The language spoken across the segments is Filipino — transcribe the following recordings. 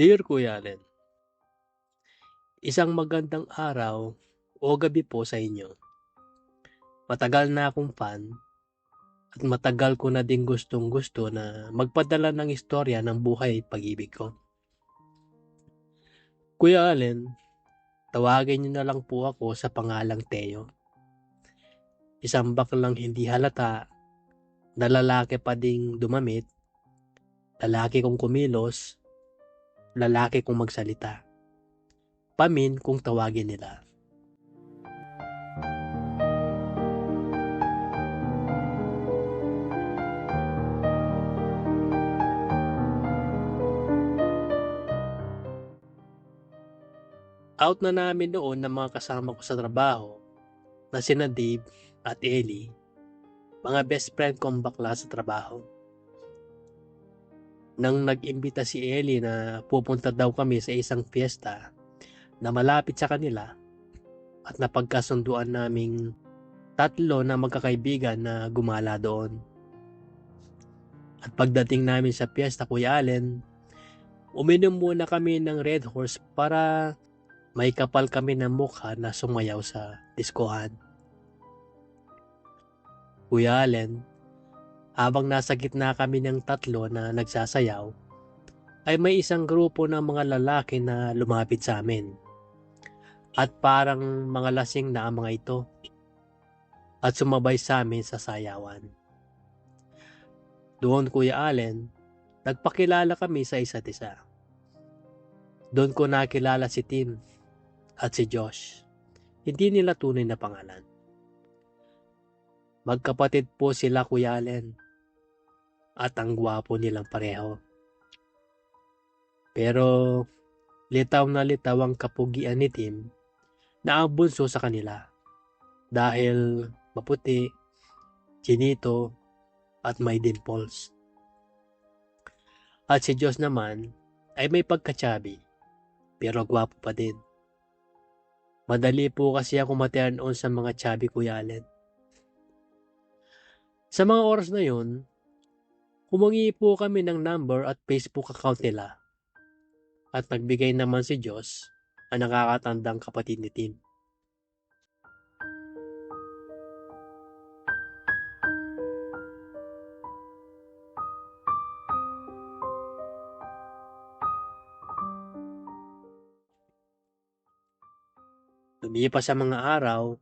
Dear Kuya Allen, Isang magandang araw o gabi po sa inyo. Matagal na akong fan at matagal ko na din gustong gusto na magpadala ng istorya ng buhay at pag-ibig ko. Kuya Allen, tawagin niyo na lang po ako sa pangalang Teo. Isang baklang hindi halata na lalaki pa ding dumamit, lalaki kong kumilos, lalaki kong magsalita. Pamin kung tawagin nila. Out na namin noon ng mga kasama ko sa trabaho na sina Dave at Ellie, mga best friend kong bakla sa trabaho. Nang nag-imbita si Ellie na pupunta daw kami sa isang fiesta na malapit sa kanila at napagkasunduan naming tatlo na magkakaibigan na gumala doon. At pagdating namin sa piyesta, Kuya Allen, uminom muna kami ng Red Horse para may kapal kami ng mukha na sumayaw sa diskohan. Kuya Allen, habang nasa gitna kami ng tatlo na nagsasayaw, ay may isang grupo ng mga lalaki na lumapit sa amin. At parang mga lasing na ang mga ito. At sumabay sa amin sa sayawan. Doon Kuya Allen, nagpakilala kami sa isa't isa. Doon ko nakilala si Tim at si Josh. Hindi nila tunay na pangalan. Magkapatid po sila Kuya Allen. At ang gwapo nilang pareho. Pero litaw na litaw ang kapugian ni Tim na ang bunso sa kanila dahil maputi, chinito, at may dimples. At si Diyos naman ay may pagkatsabi pero gwapo pa din. Madali po kasi ako maturn sa mga chubby Kuya Allen. Sa mga oras na yun, humangi po kami ng number at Facebook account nila. At nagbigay naman si Diyos ang nakakatandang kapatid ni Tim. Lumipas sa mga araw,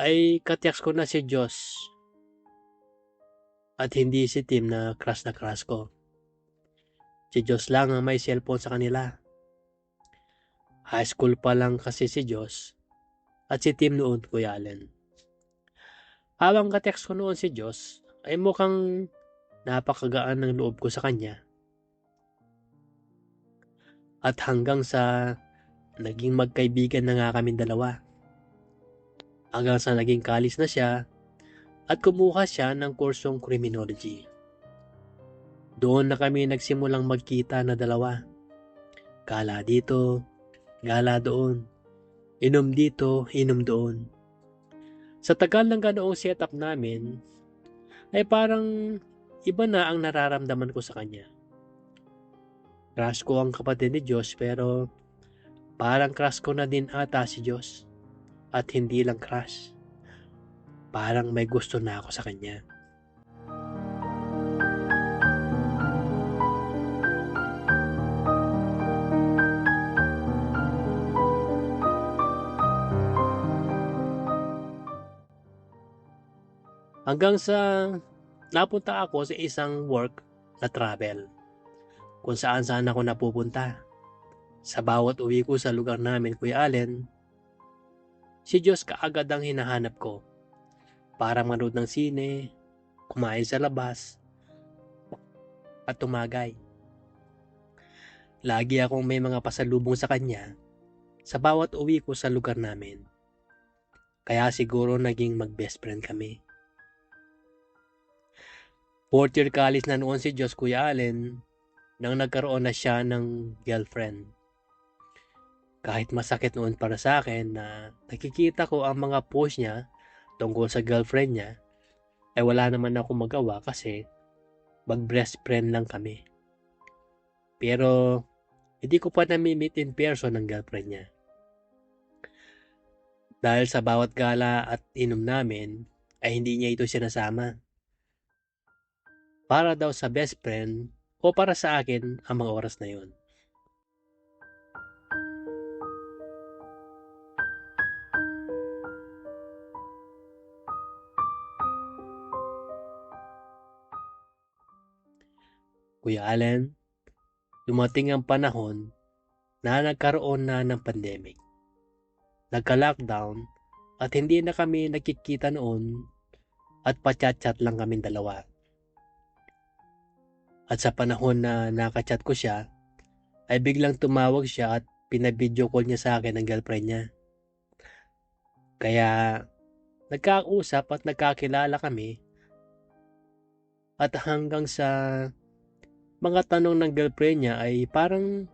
ay katyaks ko na si Diyos at hindi si Tim na crush na crush ko. Si Diyos lang ang may cellphone sa kanila. High school pa lang kasi si Diyos at si Tim noon, Kuya Allen. Habang katext ko noon si Diyos, ay mukhang napakagaan ng loob ko sa kanya. At hanggang sa naging magkaibigan na nga kami dalawa. Hanggang sa naging kalis na siya at kumuha siya ng kursong criminology. Doon na kami nagsimulang magkita na dalawa. Gala dito, gala doon. Inom dito, inom doon. Sa tagal ng ganoong setup namin, ay parang iba na ang nararamdaman ko sa kanya. Crush ko ang kapatid ni Diyos pero Parang crush ko na din ata si Diyos. At hindi lang crush. Parang may gusto na ako sa kanya. Hanggang sa napunta ako sa isang work na travel kung saan saan ako napupunta. Sa bawat uwi ko sa lugar namin, Kuya Allen, si Diyos kaagad ang hinahanap ko para manood ng sine, kumain sa labas, at tumagay. Lagi akong may mga pasalubong sa kanya sa bawat uwi ko sa lugar namin. Kaya siguro naging mag-best friend kami. Fourth year college na noon si Diyos Kuya Allen nang nagkaroon na siya ng girlfriend. Kahit masakit noon para sa akin na nakikita ko ang mga post niya tungkol sa girlfriend niya, ay wala naman ako magawa kasi mag-best friend lang kami. Pero hindi ko pa nami-meet in person ng girlfriend niya. Dahil sa bawat gala at inom namin, ay hindi niya ito sinasama. Para daw sa best friend o para sa akin ang mga oras na yon. Kuya Allen, dumating ang panahon na nagkaroon na ng pandemic. Nagka-lockdown at hindi na kami nakikita noon at pachat-chat lang kami dalawa. At sa panahon na nakachat ko siya, ay biglang tumawag siya at pinabidyo call niya sa akin ng girlfriend niya. Kaya nagkausap at nagkakilala kami at hanggang sa mga tanong ng girlfriend niya ay parang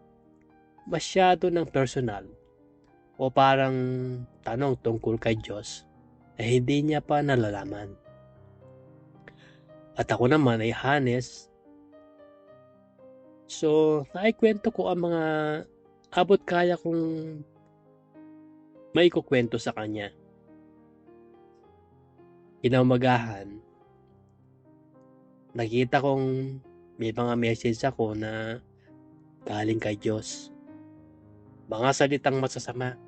masyado ng personal o parang tanong tungkol kay Diyos na hindi niya pa nalalaman. At ako naman ay honest. So, naikwento ko ang mga abot kaya kong may kukwento sa kanya. Kinaumagahan, nakita kong may mga message ako na galing kay Diyos. Mga salitang masasama,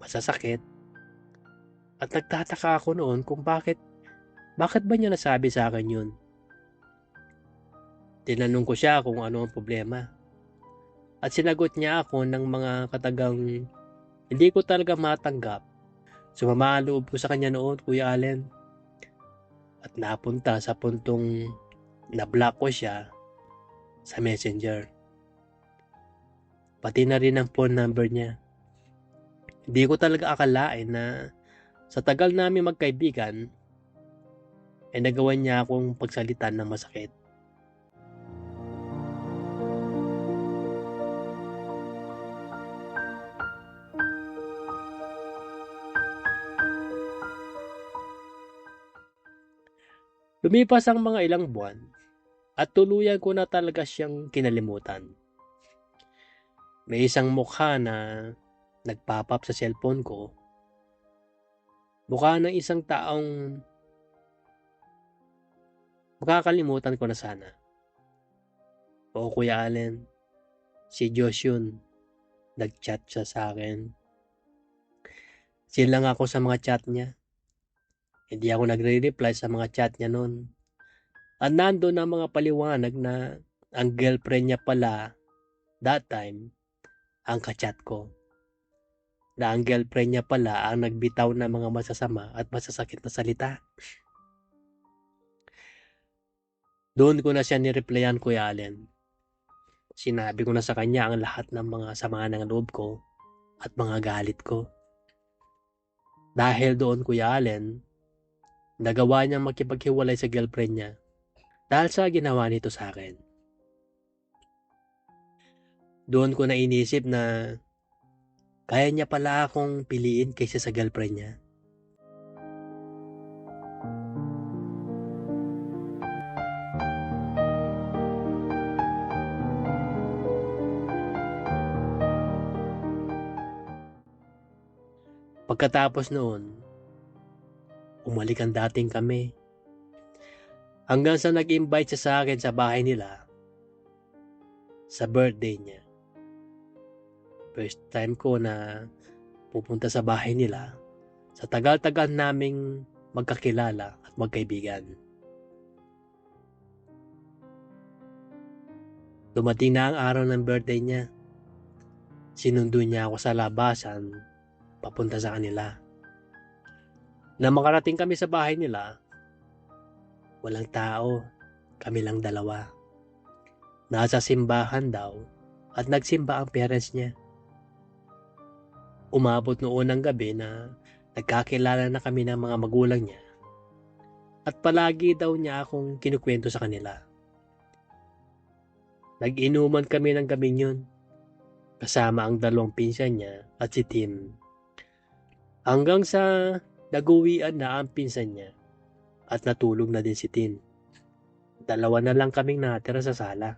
masasakit, at nagtataka ako noon kung bakit, bakit ba niya nasabi sa akin yun? Tinanong ko siya kung ano ang problema. At sinagot niya ako ng mga katagang hindi ko talaga matanggap. Sumama ang loob ko sa kanya noon, Kuya Allen. At napunta sa puntong na-block ko siya sa messenger. Pati na rin ang phone number niya. Hindi ko talaga akalain na sa tagal namin magkaibigan, ay nagawa niya akong pagsalitan ng masakit. Lumipas ang mga ilang buwan at tuluyan ko na talaga siyang kinalimutan. May isang mukha na nagpapap sa cellphone ko. Mukha ng isang taong makakalimutan ko na sana. Oo, Kuya Allen, si Josh yun. Nag-chat siya sa akin. Silang ako sa mga chat niya. Hindi ako nagre-reply sa mga chat niya noon. At nandun ang mga paliwanag na ang girlfriend niya pala that time ang kachat ko. Na ang girlfriend niya pala ang nagbitaw ng mga masasama at masasakit na salita. Doon ko na siya nireplyan, Kuya Allen. Sinabi ko na sa kanya ang lahat ng mga sama ng loob ko at mga galit ko. Dahil doon, Kuya Allen, nagawa niyang makipaghiwalay sa girlfriend niya dahil sa ginawa nito sa akin. Doon ko na inisip na kaya niya pala akong piliin kaysa sa girlfriend niya. Pagkatapos noon, umalik ang dating kami. Hanggang sa nag-invite siya sa akin sa bahay nila sa birthday niya. First time ko na pupunta sa bahay nila sa tagal-tagal naming magkakilala at magkaibigan. Dumating na ang araw ng birthday niya. Sinundo niya ako sa labasan papunta sa kanila. Na makarating kami sa bahay nila, walang tao, kami lang dalawa. Nasa simbahan daw at nagsimba ang parents niya. Umabot noon ng gabi na nagkakilala na kami ng mga magulang niya at palagi daw niya akong kinukwento sa kanila. Nag-inuman kami ng gabing yun kasama ang dalawang pinsan niya at si Tim. Hanggang sa naguwian na ang pinsan niya at natulog na din si Tim. Dalawa na lang kaming natira sa sala.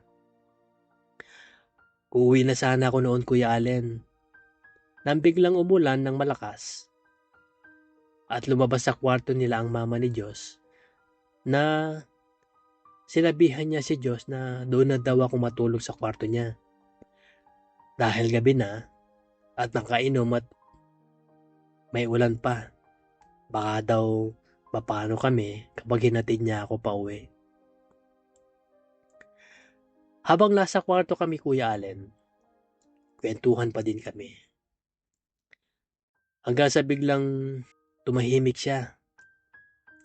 Uuwi na sana ako noon Kuya Allen. Nang biglang umulan ng malakas at lumabas sa kwarto nila ang mama ni Diyos na sinabihan niya si Diyos na doon na daw ako matulog sa kwarto niya. Dahil gabi na at nakainom at may ulan pa. Baka daw mapano kami kapag hinatid niya ako pa uwi. Habang nasa kwarto kami Kuya Allen, kwentuhan pa din kami. Hanggang sa biglang tumahimik siya.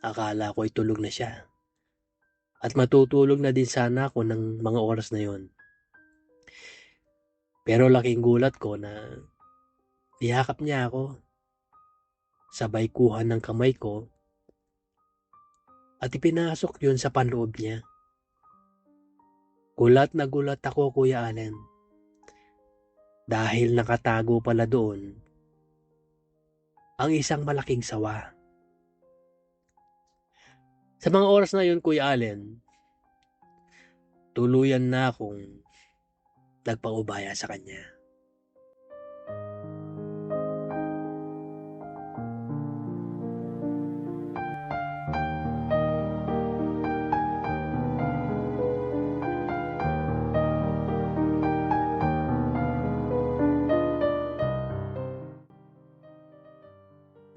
Akala ko ay tulog na siya. At matutulog na din sana ako ng mga oras na yon. Pero laking gulat ko na niyakap niya ako. Sabay kuha ng kamay ko at ipinasok yun sa panloob niya. Gulat na gulat ako, Kuya Allen. Dahil nakatago pala doon ang isang malaking sawa. Sa mga oras na yun, Kuya Allen, tuluyan na akong nagpaubaya sa kanya.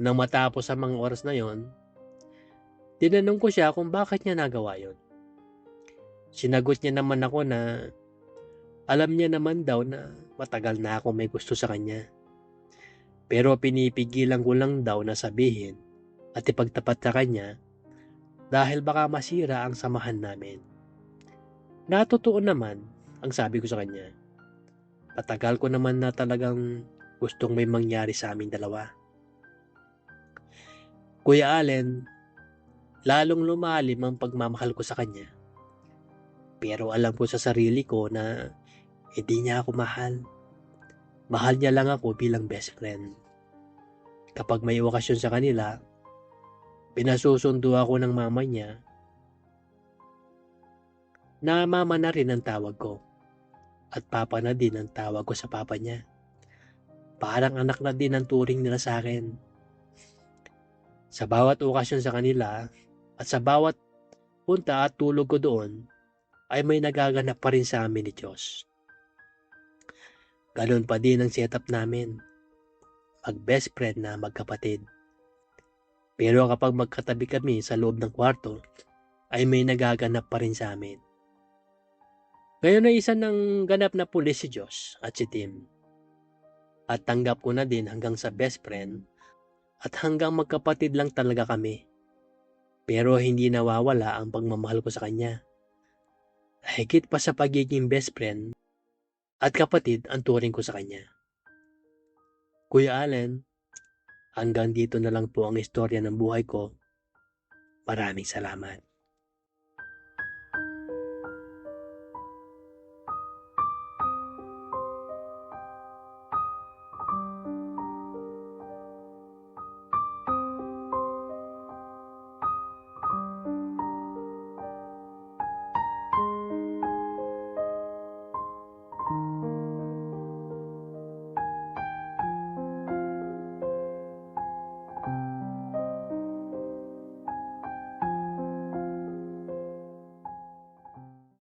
Nang matapos ang mga oras na yon, tinanong ko siya kung bakit niya nagawa yon. Sinagot niya naman ako na alam niya naman daw na matagal na ako may gusto sa kanya. Pero pinipigilan ko lang daw na sabihin at ipagtapat sa kanya dahil baka masira ang samahan namin. Natotoo naman ang sabi ko sa kanya. Patagal ko naman na talagang gustong may mangyari sa aming dalawa. Kuya Allen, lalong lumalim ang pagmamahal ko sa kanya. Pero alam ko sa sarili ko na hindi niya ako mahal. Mahal niya lang ako bilang best friend. Kapag may okasyon sa kanila, pinasusundo ako ng mama niya na mama na rin ang tawag ko at papa na din ang tawag ko sa papa niya. Parang anak na din ang turing nila sa akin. Sa bawat okasyon sa kanila at sa bawat punta at tulog ko doon ay may nagaganap pa rin sa amin ni Diyos. Ganon pa din ang setup namin. Mag best friend na magkapatid. Pero kapag magkatabi kami sa loob ng kwarto, ay may nagaganap pa rin sa amin. Ngayon ay isa ng ganap na pulis si Diyos at si Tim. At tanggap ko na din hanggang sa best friend at hanggang magkapatid lang talaga kami. Pero hindi nawawala ang pagmamahal ko sa kanya. Higit pa sa pagiging best friend at kapatid ang turing ko sa kanya. Kuya Allen, hanggang dito na lang po ang istorya ng buhay ko. Maraming salamat.